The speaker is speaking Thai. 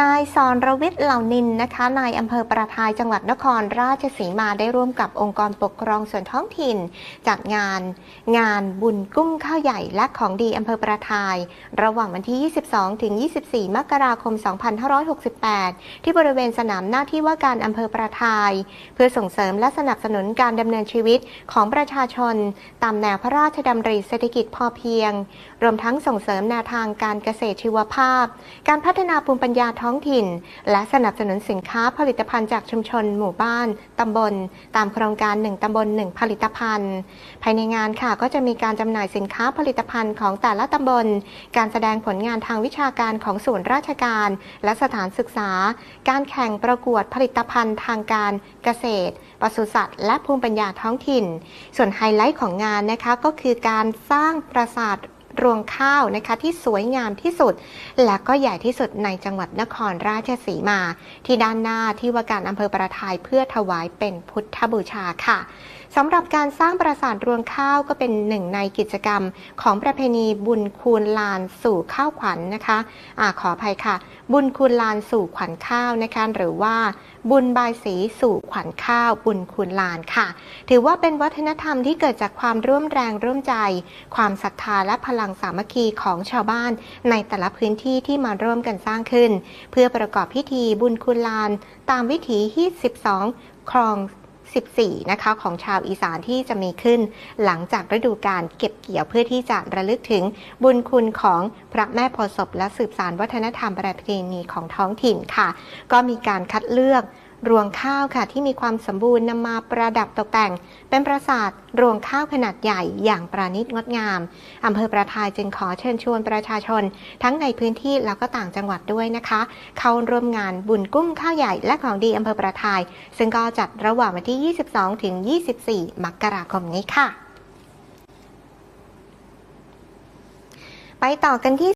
นายสอนรวิทย์เหล่านินนะคะนายอำเภอประทายจังหวัดนครราชสีมาได้ร่วมกับองค์กรปกครองส่วนท้องถิ่น จัดงาน งานบุญกุ้งข้าวใหญ่และของดีอำเภอประทาย ระหว่างวันที่ 22 ถึง 24 มกราคม 2568 ที่บริเวณสนามหน้าที่ว่าการอำเภอประทาย เพื่อส่งเสริมและสนับสนุนการดำเนินชีวิตของประชาชน ตามแนวพระราชดำริเศรษฐกิจพอเพียง รวมทั้งส่งเสริมแนวทางการเกษตรชีวภาพ การพัฒนาภูมิปัญญาท้องถิ่น และสนับสนุนสินค้าผลิตภัณฑ์จากชุมชน หมู่บ้าน ตำบล ตามโครงการ 1 ตำบล 1 ผลิตภัณฑ์ ภายในงานค่ะก็จะมีการจำหน่ายสินค้าผลิตภัณฑ์ของแต่ละตำบล การแสดงผลงานทางวิชาการของส่วนราชการ และสถานศึกษา การแข่งประกวดผลิตภัณฑ์ทางการเกษตรปศุสัตว์และภูมิปัญญาท้องถิ่น ส่วนไฮไลท์ของงานนะคะก็คือการสร้างปราสาท รวงข้าวนะคะที่สวยงามที่สุด และก็ใหญ่ที่สุดในจังหวัดนครราชสีมา ที่ด้านหน้าที่ว่าการอำเภอประทายเพื่อถวายเป็นพุทธบูชาค่ะสำหรับการสร้างปราสาทรวงข้าวก็เป็นหนึ่งในกิจกรรม ของประเพณีบุญคูณลานสู่ข้าวขวัญนนะคะอะขออภัยค่ะ บุญคูณลานสู่ขวัญข้าวนะคะหรือว่าบุญบายสีสู่ขวัญข้าว บุญคุณลานค่ะ ถือว่าเป็นวัฒนธรรมที่เกิดจากความร่วมแรงร่วมใจ ความศรัทธาและพลังสามัคคีของชาวบ้าน ในแต่ละพื้นที่ที่มาร่วมกันสร้างขึ้น เพื่อประกอบพิธีบุญคุณลาน ตามวิถีที่ 12 ครอง 14 นะคะของชาวอีสานที่จะมีขึ้น หลังจากฤดูการเก็บเกี่ยวเพื่อที่จะระลึกถึงบุญคุณของพระแม่โพศพและสืบสานวัฒนธรรมประเพณีของท้องถิ่นค่ะ ก็มีการคัดเลือก รวงข้าวค่ะที่มีความสมบูรณ์นำมาประดับตกแต่ง เป็นปราสาทรวงข้าวขนาดใหญ่อย่างประณีตงดงามอำเภอประทายจึงขอเชิญชวนประชาชน ทั้งในพื้นที่แล้วก็ต่างจังหวัดด้วยนะคะ เข้าร่วมงานบุญกุ้งข้าวใหญ่และของดีอำเภอประทาย ซึ่งก็จัดระหว่างวันที่ 22 ถึง 24 มกราคมนี้ค่ะ ไปต่อกันที่